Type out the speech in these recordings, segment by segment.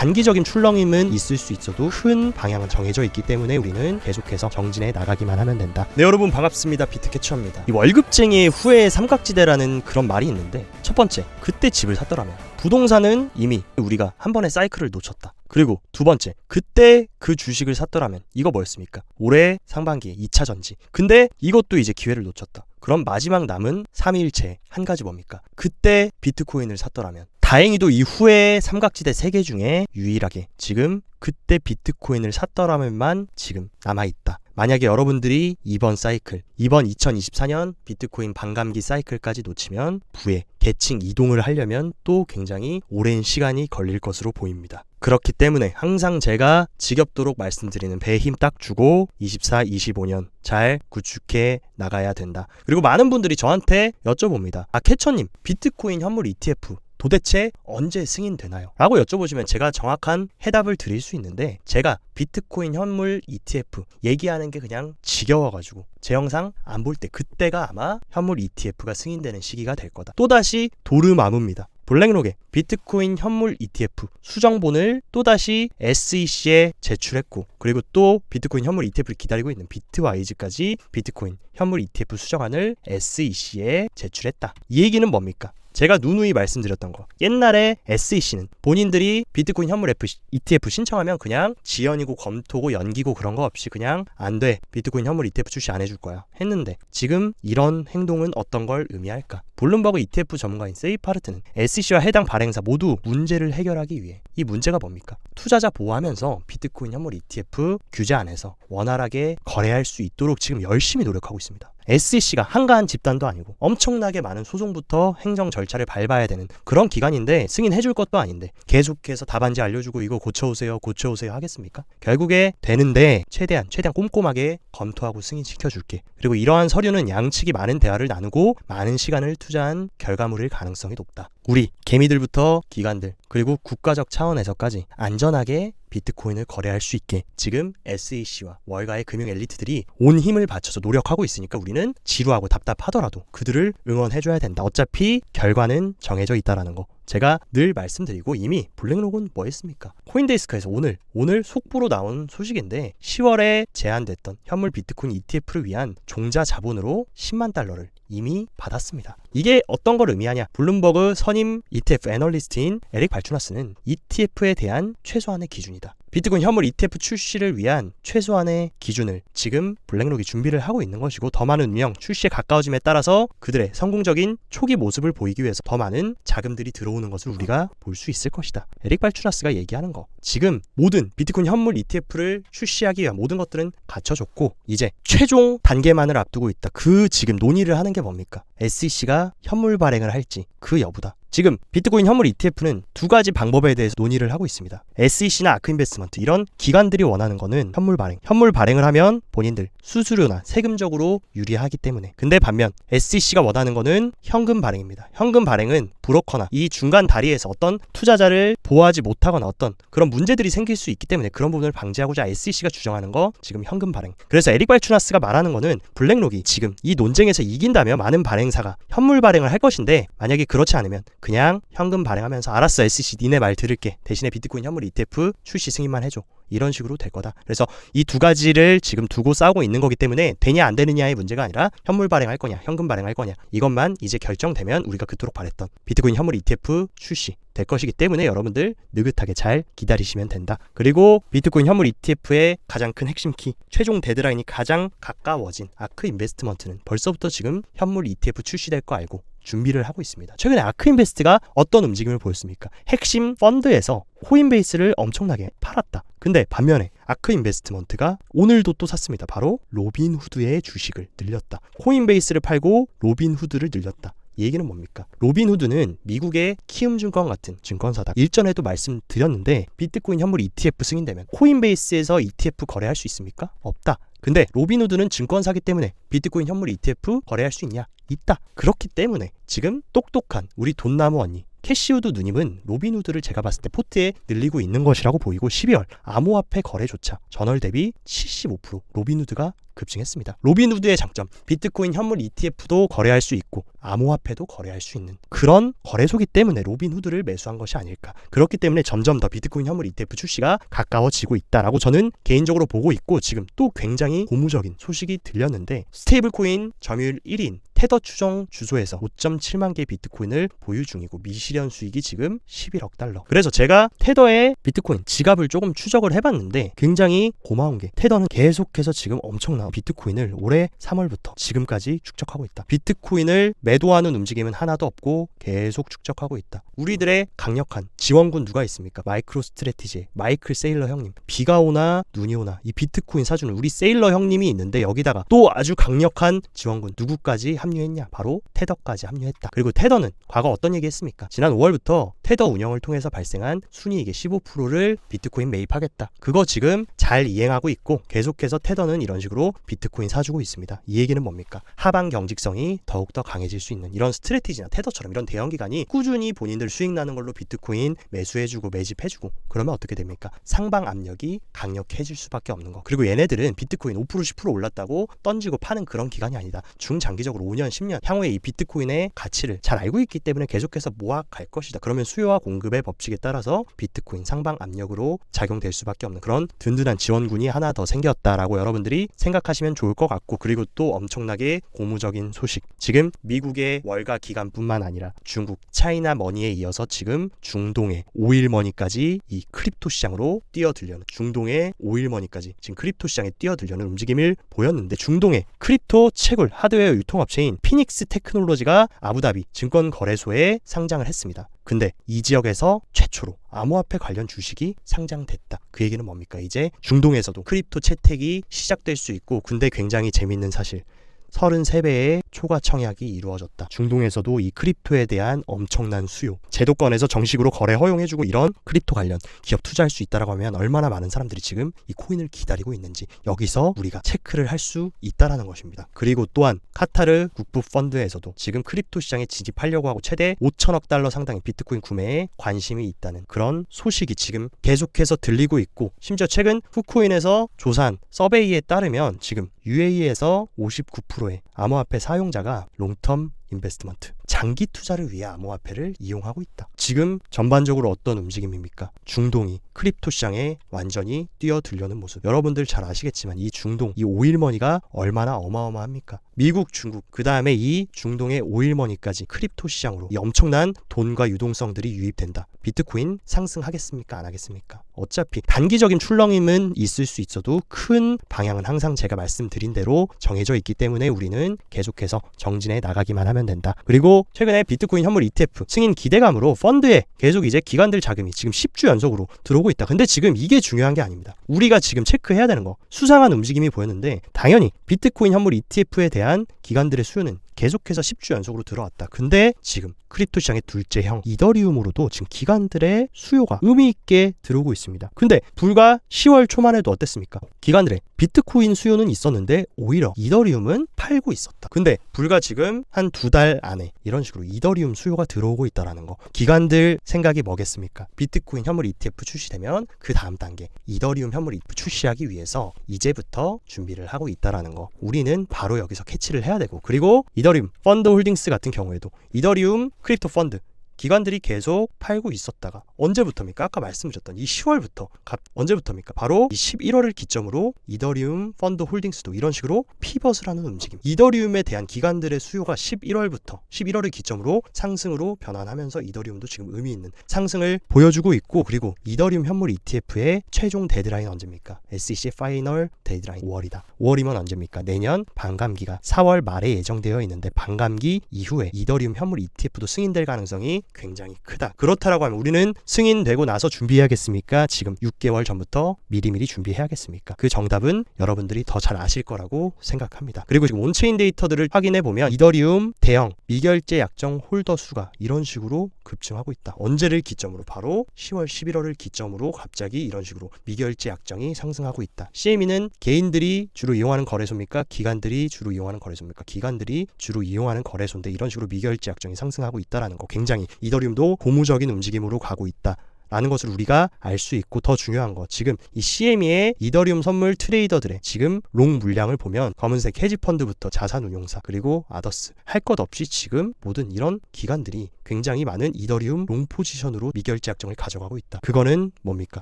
단기적인 출렁임은 있을 수 있어도 큰 방향은 정해져 있기 때문에 우리는 계속해서 정진해 나가기만 하면 된다. 네 여러분 반갑습니다. 비트캐쳐입니다. 이 월급쟁이의 후회의 삼각지대라는 그런 말이 있는데 첫 번째 그때 집을 샀더라면 부동산은 이미 우리가 한 번의 사이클을 놓쳤다. 그리고 두 번째, 그때 그 주식을 샀더라면 이거 뭐였습니까? 올해 상반기에 2차 전지. 근데 이것도 이제 기회를 놓쳤다. 그럼 마지막 남은 3일째 한 가지 뭡니까? 그때 비트코인을 샀더라면 다행히도 이후에 삼각지대 세 개 중에 유일하게 지금 그때 비트코인을 샀더라면만 지금 남아있다. 만약에 여러분들이 이번 사이클, 이번 2024년 비트코인 반감기 사이클까지 놓치면 부에 계층 이동을 하려면 또 굉장히 오랜 시간이 걸릴 것으로 보입니다. 그렇기 때문에 항상 제가 지겹도록 말씀드리는 배힘딱 주고 24, 25년 잘 구축해 나가야 된다. 그리고 많은 분들이 저한테 여쭤봅니다. 아, 캐처님, 비트코인 현물 ETF 도대체 언제 승인되나요? 라고 여쭤보시면 제가 정확한 해답을 드릴 수 있는데 제가 비트코인 현물 ETF 얘기하는 게 그냥 지겨워가지고 제 영상 안 볼 때 그때가 아마 현물 ETF가 승인되는 시기가 될 거다. 또다시 도르마무입니다. 블랙록에 비트코인 현물 ETF 수정본을 또다시 SEC에 제출했고 그리고 또 비트코인 현물 ETF를 기다리고 있는 비트와이즈까지 비트코인 현물 ETF 수정안을 SEC에 제출했다. 이 얘기는 뭡니까? 제가 누누이 말씀드렸던 거. 옛날에 SEC는 본인들이 비트코인 현물 ETF 신청하면 그냥 지연이고 검토고 연기고 그런 거 없이 그냥 안 돼. 비트코인 현물 ETF 출시 안 해줄 거야. 했는데 지금 이런 행동은 어떤 걸 의미할까? 블룸버그 ETF 전문가인 세이파르트는 SEC와 해당 발행사 모두 문제를 해결하기 위해 이 문제가 뭡니까? 투자자 보호하면서 비트코인 현물 ETF 규제 안에서 원활하게 거래할 수 있도록 지금 열심히 노력하고 있습니다. SEC가 한가한 집단도 아니고 엄청나게 많은 소송부터 행정 절차를 밟아야 되는 그런 기관인데 승인해줄 것도 아닌데 계속해서 답안지 알려주고 이거 고쳐오세요 고쳐오세요 하겠습니까? 결국에 되는데 최대한 최대한 꼼꼼하게 검토하고 승인시켜줄게 그리고 이러한 서류는 양측이 많은 대화를 나누고 많은 시간을 투자한 결과물일 가능성이 높다 우리 개미들부터 기관들 그리고 국가적 차원에서까지 안전하게 비트코인을 거래할 수 있게 지금 SEC와 월가의 금융 엘리트들이 온 힘을 바쳐서 노력하고 있으니까 우리는 지루하고 답답하더라도 그들을 응원해줘야 된다. 어차피 결과는 정해져 있다라는 거. 제가 늘 말씀드리고 이미 블랙록은 뭐 했습니까? 코인데이스크에서 오늘 오늘 속보로 나온 소식인데 10월에 제한됐던 현물 비트코인 ETF를 위한 종자 자본으로 10만 달러를 이미 받았습니다. 이게 어떤 걸 의미하냐? 블룸버그 선임 ETF 애널리스트인 에릭 발추나스는 ETF에 대한 최소한의 기준이다. 비트코인 현물 ETF 출시를 위한 최소한의 기준을 지금 블랙록이 준비를 하고 있는 것이고 더 많은 운영, 출시에 가까워짐에 따라서 그들의 성공적인 초기 모습을 보이기 위해서 더 많은 자금들이 들어오는 것을 우리가 볼 수 있을 것이다. 에릭 발추나스가 얘기하는 거. 지금 모든 비트코인 현물 ETF를 출시하기 위한 모든 것들은 갖춰졌고 이제 최종 단계만을 앞두고 있다. 그 지금 논의를 하는 게 뭡니까? SEC가 현물 발행을 할지 그 여부다. 지금 비트코인 현물 ETF는 두 가지 방법에 대해서 논의를 하고 있습니다. SEC나 아크인베스먼트 이런 기관들이 원하는 거는 현물 발행. 현물 발행을 하면 본인들 수수료나 세금적으로 유리하기 때문에. 근데 반면 SEC가 원하는 거는 현금 발행입니다. 현금 발행은 브로커나 이 중간 다리에서 어떤 투자자를 보호하지 못하거나 어떤 그런 문제들이 생길 수 있기 때문에 그런 부분을 방지하고자 SEC가 주장하는 거 지금 현금 발행. 그래서 에릭 발추나스가 말하는 거는 블랙록이 지금 이 논쟁에서 이긴다면 많은 발행사가 현물 발행을 할 것인데 만약에 그렇지 않으면 그냥 현금 발행하면서 알았어 SEC 니네 말 들을게 대신에 비트코인 현물 ETF 출시 승인만 해줘 이런 식으로 될 거다. 그래서 이 두 가지를 지금 두고 싸우고 있는 거기 때문에 되냐 안 되느냐의 문제가 아니라 현물 발행할 거냐 현금 발행할 거냐 이것만 이제 결정되면 우리가 그토록 바랬던 비트코인 현물 ETF 출시 될 것이기 때문에 여러분들 느긋하게 잘 기다리시면 된다. 그리고 비트코인 현물 ETF의 가장 큰 핵심 키, 최종 데드라인이 가장 가까워진 아크 인베스트먼트는 벌써부터 지금 현물 ETF 출시될 거 알고 준비를 하고 있습니다. 최근에 아크인베스트가 어떤 움직임을 보였습니까? 핵심 펀드에서 코인베이스를 엄청나게 팔았다. 근데 반면에 아크인베스트먼트가 오늘도 또 샀습니다. 바로 로빈후드의 주식을 늘렸다. 코인베이스를 팔고 로빈후드를 늘렸다. 이 얘기는 뭡니까? 로빈후드는 미국의 키움증권 같은 증권사다. 일전에도 말씀드렸는데 비트코인 현물 ETF 승인되면 코인베이스에서 ETF 거래할 수 있습니까? 없다. 근데 로빈후드는 증권 사기 때문에 비트코인 현물 ETF 거래할 수 있냐? 있다. 그렇기 때문에 지금 똑똑한 우리 돈나무 언니 캐시우드 누님은 로빈후드를 제가 봤을 때 포트에 늘리고 있는 것이라고 보이고 12월 암호화폐 거래조차 전월 대비 75% 로빈후드가 급증했습니다. 로빈후드의 장점, 비트코인 현물 ETF도 거래할 수 있고 암호화폐도 거래할 수 있는 그런 거래소기 때문에 로빈후드를 매수한 것이 아닐까. 그렇기 때문에 점점 더 비트코인 현물 ETF 출시가 가까워지고 있다라고 저는 개인적으로 보고 있고 지금 또 굉장히 고무적인 소식이 들렸는데 스테이블코인 점유율 1인 테더 추정 주소에서 5.7만 개의 비트코인을 보유 중이고 미실현 수익이 지금 11억 달러. 그래서 제가 테더의 비트코인 지갑을 조금 추적을 해봤는데 굉장히 고마운 게 테더는 계속해서 지금 엄청난 비트코인을 올해 3월부터 지금까지 축적하고 있다. 비트코인을 매도하는 움직임은 하나도 없고 계속 축적하고 있다. 우리들의 강력한 지원군 누가 있습니까? 마이크로 스트레티지 마이클 세일러 형님. 비가 오나 눈이 오나 이 비트코인 사주는 우리 세일러 형님이 있는데 여기다가 또 아주 강력한 지원군 누구까지 합류했냐? 바로 테더까지 합류했다. 그리고 테더는 과거 어떤 얘기 했습니까? 지난 5월부터 테더 운영을 통해서 발생한 순이익의 15%를 비트코인 매입하겠다. 그거 지금 잘 이행하고 있고 계속해서 테더는 이런 식으로 비트코인 사주고 있습니다. 이 얘기는 뭡니까? 하방 경직성이 더욱더 강해질 수 있는 이런 스트레티지나 테더처럼 이런 대형 기관이 꾸준히 본인들 수익 나는 걸로 비트코인 매수해주고 매집해주고 그러면 어떻게 됩니까? 상방 압력이 강력해질 수밖에 없는 거. 그리고 얘네들은 비트코인 5% 10% 올랐다고 던지고 파는 그런 기관이 아니다. 중장기적으로 5년 10년 향후에 이 비트코인의 가치를 잘 알고 있기 때문에 계속해서 모아갈 것이다. 그러면 수요와 공급의 법칙에 따라서 비트코인 상방 압력으로 작용될 수밖에 없는 그런 든든한 지원군이 하나 더 생겼다라고 여러분들이 생각 하시면 좋을 것 같고 그리고 또 엄청나게 고무적인 소식. 지금 미국의 월가 기관뿐만 아니라 중국 차이나 머니에 이어서 지금 중동의 오일 머니까지 이 크립토 시장으로 뛰어들려는 중동의 오일 머니까지 지금 크립토 시장에 뛰어들려는 움직임을 보였는데 중동의 크립토 채굴 하드웨어 유통업체인 피닉스 테크놀로지가 아부다비 증권거래소에 상장을 했습니다. 근데 이 지역에서 최초로 암호화폐 관련 주식이 상장됐다. 그 얘기는 뭡니까? 이제 중동에서도 크립토 채택이 시작될 수 있고 근데 굉장히 재밌는 사실 33배의 초과 청약이 이루어졌다. 중동에서도 이 크립토에 대한 엄청난 수요. 제도권에서 정식으로 거래 허용해주고 이런 크립토 관련 기업 투자할 수 있다라고 하면 얼마나 많은 사람들이 지금 이 코인을 기다리고 있는지 여기서 우리가 체크를 할 수 있다라는 것입니다. 그리고 또한 카타르 국부 펀드에서도 지금 크립토 시장에 진입하려고 하고 최대 5천억 달러 상당의 비트코인 구매에 관심이 있다는 그런 소식이 지금 계속해서 들리고 있고 심지어 최근 후코인에서 조사한 서베이에 따르면 지금 UAE에서 59%의 암호화폐 사용자가 롱텀 인베스트먼트 장기 투자를 위해 암호화폐를 이용하고 있다. 지금 전반적으로 어떤 움직임입니까? 중동이 크립토 시장에 완전히 뛰어들려는 모습. 여러분들 잘 아시겠지만 이 중동, 이 오일머니가 얼마나 어마어마합니까? 미국, 중국, 그 다음에 이 중동의 오일머니까지 크립토 시장으로 이 엄청난 돈과 유동성들이 유입된다. 비트코인 상승하겠습니까? 안 하겠습니까? 어차피 단기적인 출렁임은 있을 수 있어도 큰 방향은 항상 제가 말씀드린 대로 정해져 있기 때문에 우리는 계속해서 정진해 나가기만 하면 된다. 그리고 최근에 비트코인 현물 ETF 승인 기대감으로 펀드에 계속 이제 기관들 자금이 지금 10주 연속으로 들어오고 있다. 근데 지금 이게 중요한 게 아닙니다. 우리가 지금 체크해야 되는 거 수상한 움직임이 보였는데 당연히 비트코인 현물 ETF에 대한 기관들의 수요는 계속해서 10주 연속으로 들어왔다. 근데 지금 크립토 시장의 둘째 형 이더리움으로도 지금 기관들의 수요가 의미 있게 들어오고 있습니다. 근데 불과 10월 초만 해도 어땠습니까? 기관들의 비트코인 수요는 있었는데 오히려 이더리움은 팔고 있었다. 근데 불과 지금 한 두달 안에 이런 식으로 이더리움 수요가 들어오고 있다라는 거. 기관들 생각이 뭐겠습니까? 비트코인 현물 ETF 출시되면 그 다음 단계 이더리움 현물 ETF 출시하기 위해서 이제부터 준비를 하고 있다라는 거. 우리는 바로 여기서 캐치를 해야 되고 그리고 이더리움 펀드 홀딩스 같은 경우에도 이더리움 크립토 펀드 기관들이 계속 팔고 있었다가 언제부터입니까? 아까 말씀드렸던 이 10월부터 언제부터입니까? 바로 이 11월을 기점으로 이더리움 펀드 홀딩스도 이런 식으로 피벗을 하는 움직임. 이더리움에 대한 기관들의 수요가 11월부터 11월을 기점으로 상승으로 변환하면서 이더리움도 지금 의미 있는 상승을 보여주고 있고 그리고 이더리움 현물 ETF의 최종 데드라인 언제입니까? SEC 파이널 데드라인 5월이다. 5월이면 언제입니까? 내년 반감기가 4월 말에 예정되어 있는데 반감기 이후에 이더리움 현물 ETF도 승인될 가능성이 굉장히 크다. 그렇다라고 하면 우리는 승인되고 나서 준비해야겠습니까? 지금 6개월 전부터 미리미리 준비해야겠습니까? 그 정답은 여러분들이 더 잘 아실 거라고 생각합니다. 그리고 지금 온체인 데이터들을 확인해 보면 이더리움 대형 미결제 약정 홀더 수가 이런 식으로 급증하고 있다. 언제를 기점으로 바로 10월 11월을 기점으로 갑자기 이런 식으로 미결제 약정이 상승하고 있다. CME는 개인들이 주로 이용하는 거래소입니까? 기관들이 주로 이용하는 거래소입니까? 기관들이 주로 이용하는 거래소인데 이런 식으로 미결제 약정이 상승하고 있다라는 거 굉장히 이더리움도 고무적인 움직임으로 가고 있다. 라는 것을 우리가 알 수 있고 더 중요한 거 지금 이 CME의 이더리움 선물 트레이더들의 지금 롱 물량을 보면 검은색 헤지펀드부터 자산운용사 그리고 아더스 할 것 없이 지금 모든 이런 기관들이 굉장히 많은 이더리움 롱 포지션으로 미결제 약정을 가져가고 있다. 그거는 뭡니까?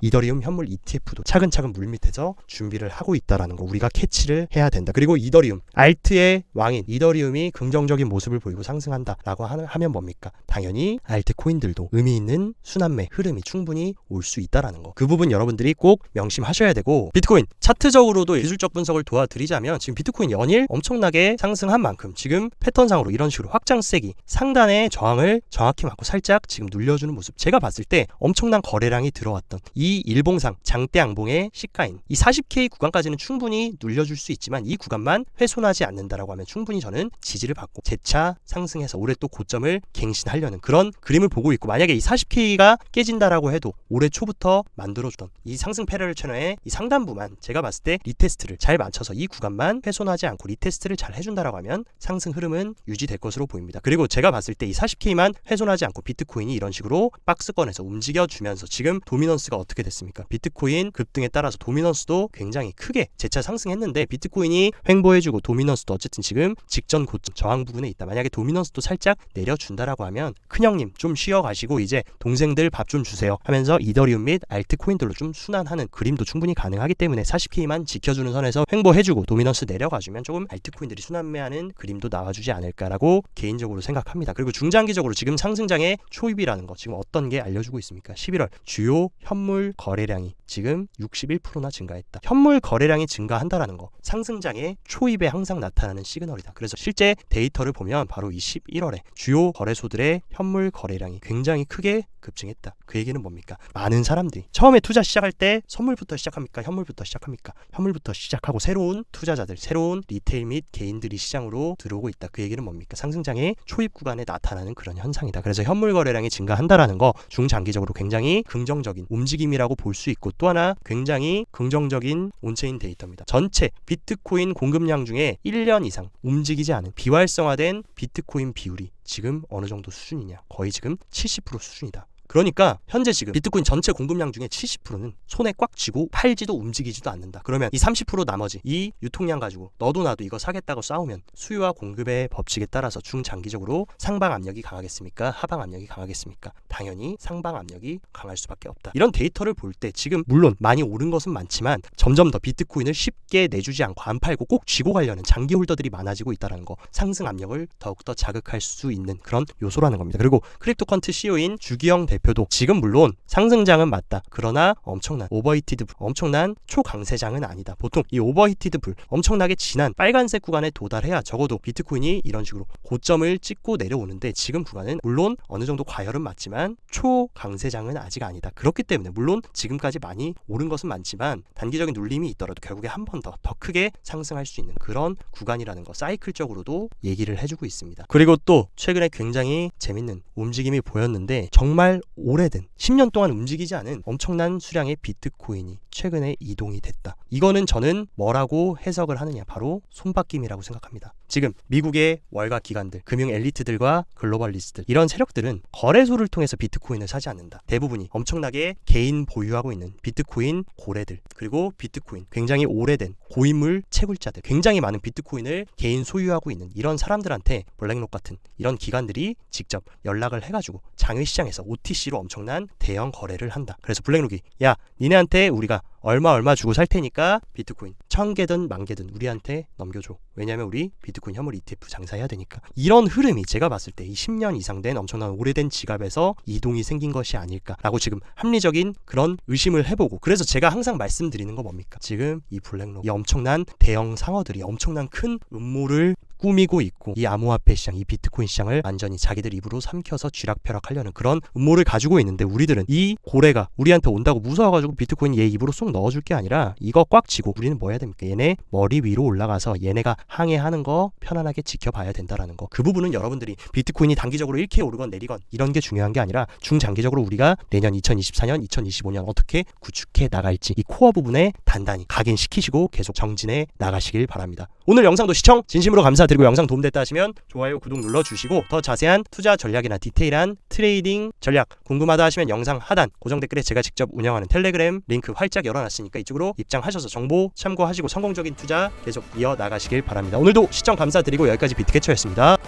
이더리움 현물 ETF도 차근차근 물밑에서 준비를 하고 있다라는 거 우리가 캐치를 해야 된다. 그리고 이더리움 알트의 왕인 이더리움이 긍정적인 모습을 보이고 상승한다라고 하- 하면 뭡니까? 당연히 알트 코인들도 의미 있는 순환매 흐름이 충분히 올 수 있다라는 거. 그 부분 여러분들이 꼭 명심하셔야 되고 비트코인 차트적으로도 기술적 분석을 도와드리자면 지금 비트코인 연일 엄청나게 상승한 만큼 지금 패턴상으로 이런 식으로 확장 세기 상단의 저항을 정확히 맞고 살짝 지금 눌려주는 모습 제가 봤을 때 엄청난 거래량이 들어왔던 이 일봉상 장대 양봉의 시가인 이 40K 구간까지는 충분히 눌려줄 수 있지만 이 구간만 훼손하지 않는다라고 하면 충분히 저는 지지를 받고 재차 상승해서 올해 또 고점을 갱신하려는 그런 그림을 보고 있고 만약에 이 40K가 깨진다라고 해도 올해 초부터 만들어주던 이 상승 패러럴 채널의 이 상단부만 제가 봤을 때 리테스트를 잘 맞춰서 이 구간만 훼손하지 않고 리테스트를 잘 해준다라고 하면 상승 흐름은 유지될 것으로 보입니다. 그리고 제가 봤을 때 이 40K만 훼손하지 않고 비트코인이 이런 식으로 박스권에서 움직여주면서 지금 도미넌스가 어떻게 됐습니까? 비트코인 급등에 따라서 도미넌스도 굉장히 크게 재차 상승했는데 비트코인이 횡보해주고 도미넌스도 어쨌든 지금 직전 고점 저항 부분에 있다. 만약에 도미넌스도 살짝 내려준다라고 하면 큰형님 좀 쉬어가시고 이제 동생들 밥 좀 주세요 하면서 이더리움 및 알트코인들로 좀 순환하는 그림도 충분히 가능하기 때문에 40K만 지켜주는 선에서 횡보해주고 도미넌스 내려가주면 조금 알트코인들이 순환매하는 그림도 나와주지 않을까라고 개인적으로 생각합니다. 그리고 중장기적으로 지금 상승장의 초입이라는 거 지금 어떤 게 알려주고 있습니까? 11월 주요 현물 거래량이 지금 61%나 증가했다. 현물 거래량이 증가한다라는 거 상승장의 초입에 항상 나타나는 시그널이다. 그래서 실제 데이터를 보면 바로 이 11월에 주요 거래소들의 현물 거래량이 굉장히 크게 급증했다. 그 얘기는 뭡니까? 많은 사람들이 처음에 투자 시작할 때 선물부터 시작합니까? 현물부터 시작합니까? 현물부터 시작하고 새로운 투자자들, 새로운 리테일 및 개인들이 시장으로 들어오고 있다. 그 얘기는 뭡니까? 상승장의 초입 구간에 나타나는 그런 현상 이다. 그래서 현물 거래량이 증가한다라는 거 중장기적으로 굉장히 긍정적인 움직임이라고 볼 수 있고 또 하나 굉장히 긍정적인 온체인 데이터입니다. 전체 비트코인 공급량 중에 1년 이상 움직이지 않은 비활성화된 비트코인 비율이 지금 어느 정도 수준이냐? 거의 지금 70% 수준이다. 그러니까 현재 지금 비트코인 전체 공급량 중에 70%는 손에 꽉 쥐고 팔지도 움직이지도 않는다. 그러면 이 30% 나머지 이 유통량 가지고 너도 나도 이거 사겠다고 싸우면 수요와 공급의 법칙에 따라서 중장기적으로 상방 압력이 강하겠습니까? 하방 압력이 강하겠습니까? 당연히 상방 압력이 강할 수밖에 없다. 이런 데이터를 볼 때 지금 물론 많이 오른 것은 많지만 점점 더 비트코인을 쉽게 내주지 않고 안 팔고 꼭 쥐고 가려는 장기 홀더들이 많아지고 있다는 거 상승 압력을 더욱더 자극할 수 있는 그런 요소라는 겁니다. 그리고 크립토컨트 CEO인 주기영 대 표도 지금 물론 상승장은 맞다. 그러나 엄청난 오버히티드 불, 엄청난 초강세장은 아니다. 보통 이 오버히티드 불 엄청나게 진한 빨간색 구간에 도달해야 적어도 비트코인이 이런 식으로 고점을 찍고 내려오는데 지금 구간은 물론 어느 정도 과열은 맞지만 초강세장은 아직 아니다. 그렇기 때문에 물론 지금까지 많이 오른 것은 많지만 단기적인 눌림이 있더라도 결국에 한 번 더더 크게 상승할 수 있는 그런 구간이라는 거 사이클적으로도 얘기를 해주고 있습니다. 그리고 또 최근에 굉장히 재밌는 움직임이 보였는데 정말 오래된 10년 동안 움직이지 않은 엄청난 수량의 비트코인이 최근에 이동이 됐다. 이거는 저는 뭐라고 해석을 하느냐 바로 손바뀜이라고 생각합니다. 지금 미국의 월가 기관들, 금융 엘리트들과 글로벌리스트들 이런 세력들은 거래소를 통해서 비트코인을 사지 않는다. 대부분이 엄청나게 개인 보유하고 있는 비트코인 고래들 그리고 비트코인 굉장히 오래된 고인물 채굴자들 굉장히 많은 비트코인을 개인 소유하고 있는 이런 사람들한테 블랙록 같은 이런 기관들이 직접 연락을 해가지고 장외 시장에서 OTC 로 엄청난 대형 거래를 한다. 그래서 블랙록이 야 니네한테 우리가 얼마 얼마 주고 살 테니까 비트코인 천 개든 만 개든 우리한테 넘겨줘. 왜냐면 우리 비트코인 현물 ETF 장사해야 되니까. 이런 흐름이 제가 봤을 때이 10년 이상 된 엄청난 오래된 지갑에서 이동이 생긴 것이 아닐까라고 지금 합리적인 그런 의심을 해보고 그래서 제가 항상 말씀드리는 거 뭡니까? 지금 이 블랙록 이 엄청난 대형 상어들이 엄청난 큰 음모를 꾸미고 있고 이 암호화폐 시장, 이 비트코인 시장을 완전히 자기들 입으로 삼켜서 쥐락펴락하려는 그런 음모를 가지고 있는데 우리들은 이 고래가 우리한테 온다고 무서워가지고 비트코인 얘 입으로 쏙 넣어줄 게 아니라 이거 꽉 쥐고 우리는 뭐 해야 됩니까? 얘네 머리 위로 올라가서 얘네가 항해하는 거 편안하게 지켜봐야 된다라는 거. 그 부분은 여러분들이 비트코인이 단기적으로 1K 오르건 내리건 이런 게 중요한 게 아니라 중장기적으로 우리가 내년 2024년, 2025년 어떻게 구축해 나갈지 이 코어 부분에 단단히 각인시키시고 계속 정진해 나가시길 바랍니다. 오늘 영상도 시청 진심으로 감사드립니다. 감사드리고 영상 도움됐다 하시면 좋아요, 구독 눌러주시고 더 자세한 투자 전략이나 디테일한 트레이딩 전략 궁금하다 하시면 영상 하단 고정 댓글에 제가 직접 운영하는 텔레그램 링크 활짝 열어놨으니까 이쪽으로 입장하셔서 정보 참고하시고 성공적인 투자 계속 이어나가시길 바랍니다. 오늘도 시청 감사드리고 여기까지 비트캐쳐였습니다.